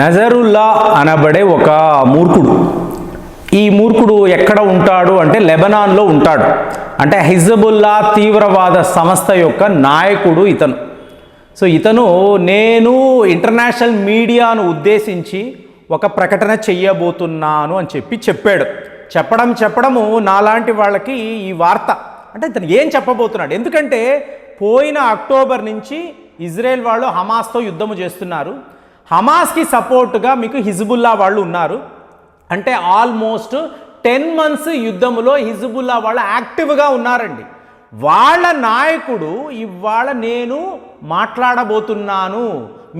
నజరుల్లా అనబడే ఒక మూర్ఖుడు. ఈ మూర్ఖుడు ఎక్కడ ఉంటాడు అంటే లెబనాన్లో ఉంటాడు. అంటే హిజబుల్లా తీవ్రవాద సంస్థ యొక్క నాయకుడు ఇతను. సో ఇతను నేను ఇంటర్నేషనల్ మీడియాను ఉద్దేశించి ఒక ప్రకటన చెయ్యబోతున్నాను అని చెప్పి చెప్పాడు. చెప్పడం చెప్పడము నాలాంటి వాళ్ళకి ఈ వార్త. అంటే ఇతను ఏం చెప్పబోతున్నాడు? ఎందుకంటే పోయిన అక్టోబర్ నుంచి ఇజ్రాయెల్ వాళ్ళు హమాస్తో యుద్ధము చేస్తున్నారు. హమాస్కి సపోర్టుగా మీకు హిజ్బుల్లా వాళ్ళు ఉన్నారు. అంటే ఆల్మోస్ట్ టెన్ మంత్స్ యుద్ధములో హిజ్బుల్లా వాళ్ళు యాక్టివ్గా ఉన్నారండి. వాళ్ళ నాయకుడు ఇవాళ నేను మాట్లాడబోతున్నాను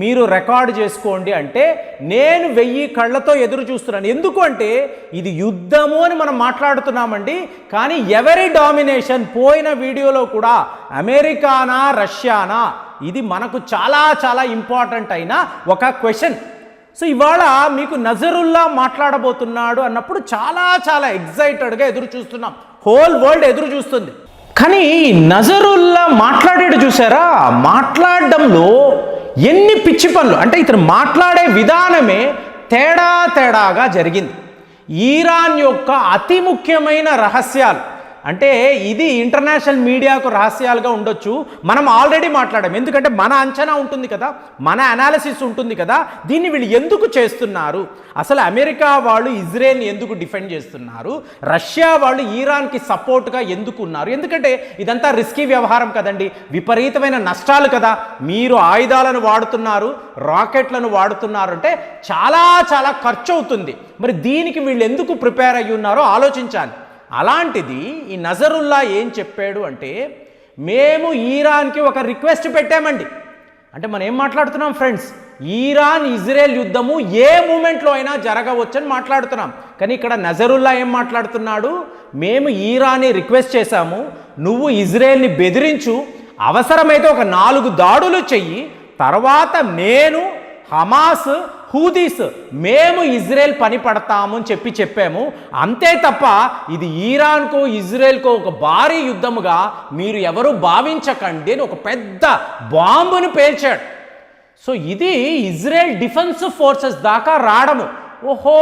మీరు రికార్డ్ చేసుకోండి అంటే నేను వెయ్యి కళ్ళతో ఎదురు చూస్తున్నాను. ఎందుకు అంటే ఇది యుద్ధము అని మనం మాట్లాడుతున్నామండి. కానీ ఎవరి డామినేషన్? పోయిన వీడియోలో కూడా అమెరికానా రష్యానా ఇది మనకు చాలా చాలా ఇంపార్టెంట్ అయిన ఒక క్వశ్చన్ సో ఇవాళ మీకు నజరుల్లా మాట్లాడబోతున్నాడు అన్నప్పుడు చాలా చాలా ఎగ్జైటెడ్గా ఎదురు చూస్తున్నాం. హోల్ వరల్డ్ ఎదురు చూస్తుంది. కానీ నజరుల్లా మాట్లాడాడు చూసారా? మాట్లాడడంలో ఎన్ని పిచ్చి పనులు? అంటే ఇతను మాట్లాడే విధానమే తేడా తేడాగా జరిగింది. ఈరాన్ యొక్క అతి ముఖ్యమైన రహస్యాలు. అంటే ఇది ఇంటర్నేషనల్ మీడియాకు రహస్యాలుగా ఉండొచ్చు. మనం ఆల్రెడీ మాట్లాడాం. ఎందుకంటే మన అంచనా ఉంటుంది కదా. మన అనాలిసిస్ ఉంటుంది కదా. దీన్ని వీళ్ళు ఎందుకు చేస్తున్నారు? అసలు అమెరికా వాళ్ళు ఇజ్రాయెల్ని ఎందుకు డిఫెండ్ చేస్తున్నారు? రష్యా వాళ్ళు ఈరాన్కి సపోర్ట్గా ఎందుకు ఉన్నారు? ఎందుకంటే ఇదంతా రిస్కీ వ్యవహారం కదండి. విపరీతమైన నష్టాలు కదా. మీరు ఆయుధాలను వాడుతున్నారు రాకెట్లను వాడుతున్నారు అంటే చాలా చాలా ఖర్చు అవుతుంది మరి దీనికి వీళ్ళు ఎందుకు ప్రిపేర్ అయ్యి ఉన్నారో ఆలోచించాలి. అలాంటిది ఈ నజరుల్లా ఏం చెప్పాడు అంటే మేము ఈరాన్కి ఒక రిక్వెస్ట్ పెట్టామండి. అంటే మనం ఏం మాట్లాడుతున్నాం ఫ్రెండ్స్? ఈరాన్ ఇజ్రాయెల్ యుద్ధము ఏ మూమెంట్లో అయినా జరగవచ్చని మాట్లాడుతున్నాం. కానీ ఇక్కడ నజరుల్లా ఏం మాట్లాడుతున్నాడు? మేము ఈరాన్ని రిక్వెస్ట్ చేశాము నువ్వు ఇజ్రాయెల్ని బెదిరించు అవసరమైతే ఒక నాలుగు దాడులు చెయ్యి తర్వాత నేను హమాస్ హూదీస్ మేము ఇజ్రాయెల్ పని పడతాము అని చెప్పి చెప్పాము. అంతే తప్ప ఇది ఈరాన్కు ఇజ్రాయెల్కు ఒక భారీ యుద్ధముగా మీరు ఎవరు భావించకండి అని ఒక పెద్ద బాంబును పేల్చాడు. సో ఇది ఇజ్రాయెల్ డిఫెన్స్ ఫోర్సెస్ దాకా రావడము ఓహో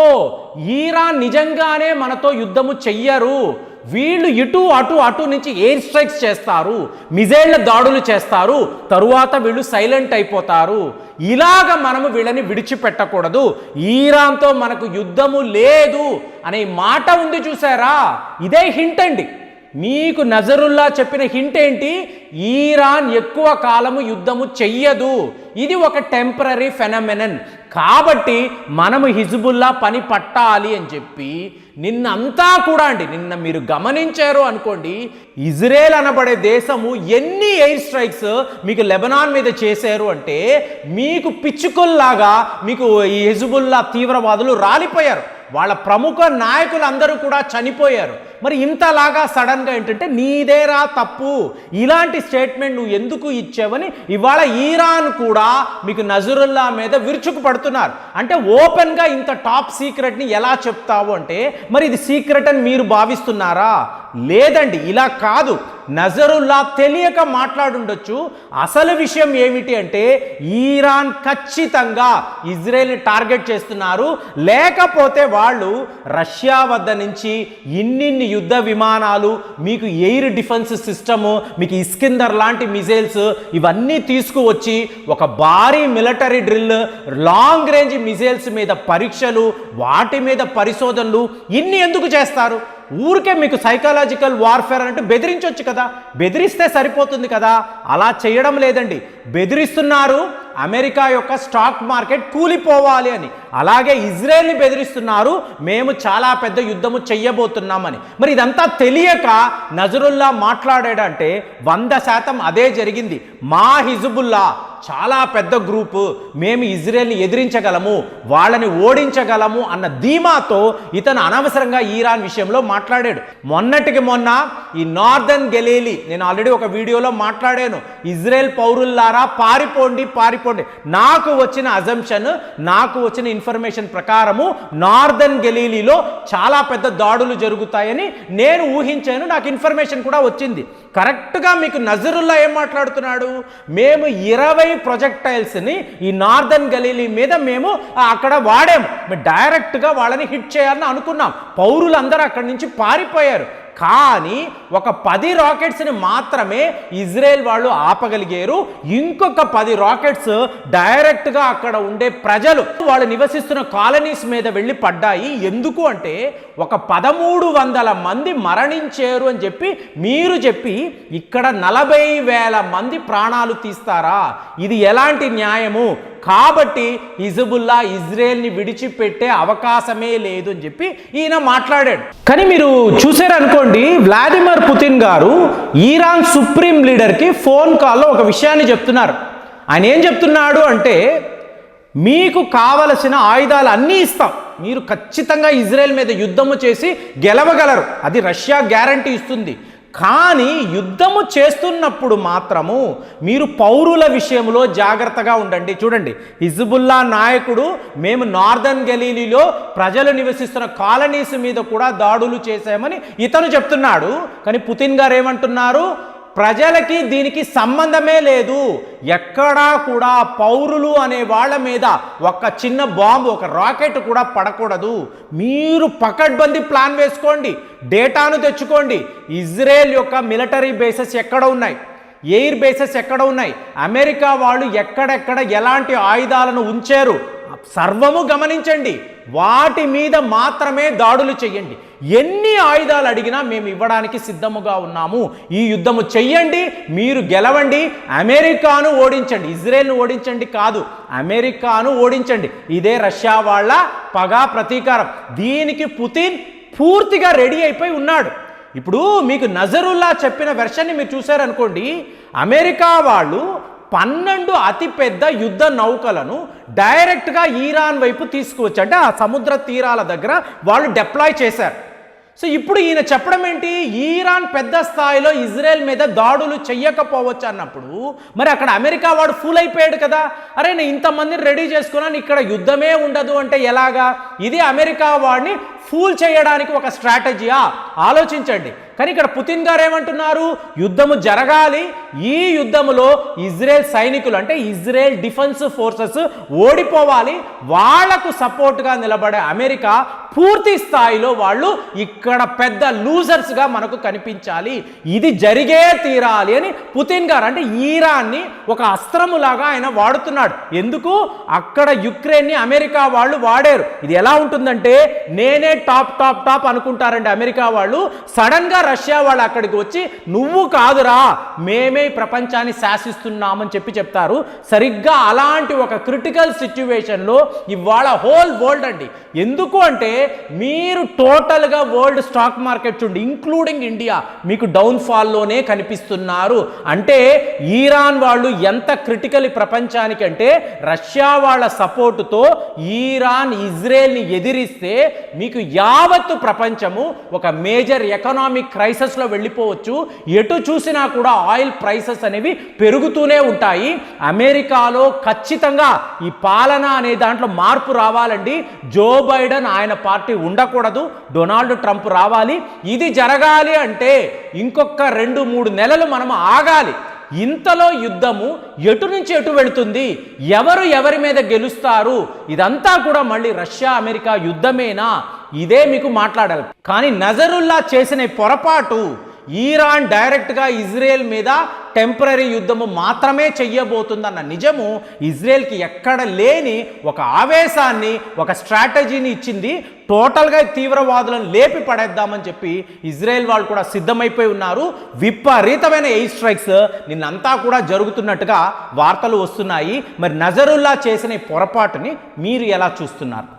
ఈరాన్ నిజంగానే మనతో యుద్ధము చెయ్యరు. వీళ్ళు ఇటు అటు అటు నుంచి ఎయిర్ స్ట్రైక్స్ చేస్తారు మిజైళ్ళ దాడులు చేస్తారు తరువాత వీళ్ళు సైలెంట్ అయిపోతారు. ఇలాగ మనము వీళ్ళని విడిచిపెట్టకూడదు. ఈరాన్తో మనకు యుద్ధము లేదు అనే మాట ఉంది చూసారా? ఇదే హింట్ అండి. మీకు నజరుల్లా చెప్పిన హింట్ ఏంటి? ఈరాన్ ఎక్కువ కాలము యుద్ధము చెయ్యదు. ఇది ఒక టెంపరీ ఫెనమెనన్ కాబట్టి మనము హిజుబుల్లా పని పట్టాలి అని చెప్పి నిన్నంతా కూడా అండి నిన్న మీరు గమనించారు అనుకోండి ఇజ్రాయెల్ అనబడే దేశము ఎన్ని ఎయిర్ స్ట్రైక్స్ మీకు లెబనాన్ మీద చేశారు అంటే మీకు పిచ్చుకల్లాగా మీకు ఈ హెజుబుల్లా తీవ్రవాదులు రాలిపోయారు. వాళ్ళ ప్రముఖ నాయకులందరూ కూడా చనిపోయారు. మరి ఇంతలాగా సడన్గా ఏంటంటే నీదేరా తప్పు ఇలాంటి స్టేట్మెంట్ నువ్వు ఎందుకు ఇచ్చావని ఇవాళ ఈరాన్ కూడా మీకు నజరుల్లా మీద విరుచుకు పడుతున్నారు అంటే ఓపెన్గా ఇంత టాప్ సీక్రెట్ని ఎలా చెప్తావు అంటే మరి ఇది సీక్రెట్ అని మీరు భావిస్తున్నారా? లేదండి ఇలా కాదు. నజరుల్లా తెలియక మాట్లాడుండొచ్చు. అసలు విషయం ఏమిటి అంటే ఈరాన్ ఖచ్చితంగా ఇజ్రాయెల్ని టార్గెట్ చేస్తున్నారు. లేకపోతే వాళ్ళు రష్యా వద్ద నుంచి ఇన్నిన్ని యుద్ధ విమానాలు మీకు ఎయిర్ డిఫెన్స్ సిస్టము మీకు ఇస్కిందర్ లాంటి మిజైల్స్ ఇవన్నీ తీసుకువచ్చి ఒక భారీ military drill long range missiles మీద పరీక్షలు వాటి మీద పరిశోధనలు ఇన్ని ఎందుకు చేస్తారు? ఊరికే మీకు సైకాలజికల్ వార్ఫేర్ అంటే బెదిరించవచ్చు కదా. బెదిరిస్తే సరిపోతుంది కదా. అలా చేయడం లేదండి. బెదిరిస్తున్నారు అమెరికా యొక్క స్టాక్ మార్కెట్ కూలిపోవాలి అని. అలాగే ఇజ్రాయెల్ని బెదిరిస్తున్నారు మేము చాలా పెద్ద యుద్ధము చెయ్యబోతున్నామని. మరి ఇదంతా తెలియక నజరుల్లా మాట్లాడాడంటే వంద శాతం అదే జరిగింది. మా హిజుబుల్లా చాలా పెద్ద గ్రూపు మేము ఇజ్రాయెల్ని ఎదిరించగలము వాళ్ళని ఓడించగలము అన్న ధీమాతో ఇతను అనవసరంగా ఈరాన్ విషయంలో మాట్లాడాడు. మొన్నటికి మొన్న ఈ నార్దర్న్ గెలీలి నేను ఆల్రెడీ ఒక వీడియోలో మాట్లాడాను ఇజ్రాయెల్ పౌరుల్లారా పారిపోండి పారిపో అనుకోండి నాకు వచ్చిన అజంప్షన్ నాకు వచ్చిన ఇన్ఫర్మేషన్ ప్రకారము నార్దర్న్ గెలీలీలో చాలా పెద్ద దాడులు జరుగుతాయని నేను ఊహించాను. నాకు ఇన్ఫర్మేషన్ కూడా వచ్చింది. కరెక్ట్గా మీకు నజరుల్లా ఏం మాట్లాడుతున్నాడు? మేము ఇరవై ప్రొజెక్టైల్స్ని ఈ నార్దర్న్ గలీలీ మీద మేము అక్కడ వాడాము. మేము డైరెక్ట్గా వాళ్ళని హిట్ చేయాలని అనుకున్నాం. పౌరులందరూ అక్కడి నుంచి పారిపోయారు. కానీ ఒక పది రాకెట్స్ని మాత్రమే ఇజ్రాయెల్ వాళ్ళు ఆపగలిగారు. ఇంకొక పది రాకెట్స్ డైరెక్ట్గా అక్కడ ఉండే ప్రజలు వాళ్ళు నివసిస్తున్న కాలనీస్ మీద వెళ్ళి పడ్డాయి. ఎందుకు అంటే ఒక పదమూడు వందల మంది మరణించారు అని చెప్పి మీరు చెప్పి ఇక్కడ నలభై వేల మంది ప్రాణాలు తీస్తారా? ఇది ఎలాంటి న్యాయము? కాబట్టి హిజబుల్లా ఇజ్రాయెల్ని విడిచిపెట్టే అవకాశమే లేదు అని చెప్పి ఈయన మాట్లాడాడు. కానీ మీరు చూసారనుకోండి వ్లాదిమిర్ పుతిన్ గారు ఈరాన్ సుప్రీం లీడర్కి ఫోన్ కాల్లో ఒక విషయాన్ని చెప్తున్నారు. ఆయన ఏం చెప్తున్నాడు అంటే మీకు కావలసిన ఆయుధాలు అన్నీ ఇస్తాం. మీరు ఖచ్చితంగా ఇజ్రాయెల్ మీద యుద్ధము చేసి గెలవగలరు. అది రష్యా గ్యారంటీ ఇస్తుంది. కానీ యుద్ధము చేస్తున్నప్పుడు మాత్రము మీరు పౌరుల విషయంలో జాగ్రత్తగా ఉండండి. చూడండి హిజ్బుల్లా నాయకుడు మేము నార్దర్న్ గలీలీలో ప్రజలు నివసిస్తున్న కాలనీస్ మీద కూడా దాడులు చేశామని ఇతను చెప్తున్నాడు. కానీ పుతిన్ గారు ఏమంటున్నారు? ప్రజలకి దీనికి సంబంధమే లేదు. ఎక్కడా కూడా పౌరులు అనే వాళ్ళ మీద ఒక చిన్న బాంబు ఒక రాకెట్ కూడా పడకూడదు. మీరు పకడ్బందీ ప్లాన్ వేసుకోండి డేటాను తెచ్చుకోండి. ఇజ్రాయెల్ యొక్క మిలిటరీ బేసెస్ ఎక్కడ ఉన్నాయి? ఎయిర్ బేసెస్ ఎక్కడ ఉన్నాయి? అమెరికా వాళ్ళు ఎక్కడెక్కడ ఎలాంటి ఆయుధాలను ఉంచారు? సర్వము గమనించండి. వాటి మీద మాత్రమే దాడులు చెయ్యండి. ఎన్ని ఆయుధాలు అడిగినా మేము ఇవ్వడానికి సిద్ధముగా ఉన్నాము. ఈ యుద్ధము చెయ్యండి మీరు గెలవండి అమెరికాను ఓడించండి. ఇజ్రాయెల్ను ఓడించండి కాదు అమెరికాను ఓడించండి. ఇదే రష్యా వాళ్ళ పగా ప్రతీకారం. దీనికి పుతిన్ పూర్తిగా రెడీ అయిపోయి ఉన్నాడు. ఇప్పుడు మీకు నజరుల్లా చెప్పిన వెర్షన్ని మీరు చూసారనుకోండి అమెరికా వాళ్ళు పన్నెండు అతిపెద్ద యుద్ధ నౌకలను డైరెక్ట్గా ఈరాన్ వైపు తీసుకువచ్చి అంటే ఆ సముద్ర తీరాల దగ్గర వాళ్ళు డిప్లాయ్ చేశారు. సో ఇప్పుడు ఈయన చెప్పడం ఏంటి? ఈరాన్ పెద్ద స్థాయిలో ఇజ్రాయెల్ మీద దాడులు చెయ్యకపోవచ్చు అన్నప్పుడు మరి అక్కడ అమెరికా వాడు ఫూల్ అయిపోయాడు కదా? అరే నేను ఇంతమందిని రెడీ చేసుకున్నాను ఇక్కడ యుద్ధమే ఉండదు అంటే ఎలాగా? ఇది అమెరికా వాడిని ఫూల్ చేయడానికి ఒక స్ట్రాటజీయా? ఆలోచించండి. కానీ ఇక్కడ పుతిన్ గారు ఏమంటున్నారు? యుద్ధము జరగాలి. ఈ యుద్ధములో ఇజ్రాయెల్ సైనికులు అంటే ఇజ్రాయెల్ డిఫెన్స్ ఫోర్సెస్ ఓడిపోవాలి. వాళ్ళకు సపోర్ట్గా నిలబడే అమెరికా పూర్తి స్థాయిలో వాళ్ళు ఇక్కడ పెద్ద లూజర్స్గా మనకు కనిపించాలి. ఇది జరిగే తీరాలి అని పుతిన్ గారు అంటే ఈరాన్ని ఒక అస్త్రములాగా ఆయన వాడుతున్నాడు. ఎందుకు? అక్కడ యుక్రెయిన్ని అమెరికా వాళ్ళు వాడారు. ఇది ఎలా ఉంటుందంటే నేనే టాప్ టాప్ టాప్ అనుకుంటారండి అమెరికా వాళ్ళు. సడన్గా రష్యా వాళ్ళు అక్కడికి వచ్చి నువ్వు కాదురా మేమే ప్రపంచాన్ని శాసిస్తున్నామని చెప్పి చెప్తారు. సరిగ్గా అలాంటి ఒక క్రిటికల్ సిచ్యువేషన్లో ఇవాళ హోల్ వరల్డ్ అండి. ఎందుకు అంటే మీరు టోటల్గా వరల్డ్ స్టాక్ మార్కెట్ చూడండి ఇంక్లూడింగ్ ఇండియా మీకు డౌన్ఫాల్లోనే కనిపిస్తున్నారు. అంటే ఈరాన్ వాళ్ళు ఎంత క్రిటికల్ ప్రపంచానికి అంటే రష్యా వాళ్ళ సపోర్టుతో ఈరాన్ ఇజ్రాయెల్ని ఎదిరిస్తే మీకు యావత్తు ప్రపంచము ఒక మేజర్ ఎకనామిక్ క్రైసిస్లో వెళ్ళిపోవచ్చు. ఎటు చూసినా కూడా ఆయిల్ ప్రైసెస్ అనేవి పెరుగుతూనే ఉంటాయి. అమెరికాలో ఖచ్చితంగా ఈ పాలన అనే దాంట్లో మార్పు రావాలండి. జో బైడెన్ ఆయన పార్టీ ఉండకూడదు. డొనాల్డ్ ట్రంప్ రావాలి. ఇది జరగాలి అంటే ఇంకొక రెండు మూడు నెలలు మనం ఆగాలి. ఇంతలో యుద్ధము ఎటు నుంచి ఎటు వెళుతుంది? ఎవరు ఎవరి మీద గెలుస్తారు? ఇదంతా కూడా మళ్ళీ రష్యా అమెరికా యుద్ధమేనా? ఇదే మీకు మాట్లాడాలి. కానీ నజరుల్లా చేసిన పొరపాటు ఈరాన్ డైరెక్ట్గా ఇజ్రాయెల్ మీద టెంపరీ యుద్ధము మాత్రమే చెయ్యబోతుందన్న నిజము ఇజ్రాయెల్కి ఎక్కడ లేని ఒక ఆవేశాన్ని ఒక స్ట్రాటజీని ఇచ్చింది. టోటల్గా తీవ్రవాదులను లేపి పడేద్దామని చెప్పి ఇజ్రాయెల్ వాళ్ళు కూడా సిద్ధమైపోయి ఉన్నారు. విపరీతమైన ఎయిర్ స్ట్రైక్స్ నిన్నంతా కూడా జరుగుతున్నట్టుగా వార్తలు వస్తున్నాయి. మరి నజరుల్లా చేసిన పొరపాటుని మీరు ఎలా చూస్తున్నారు?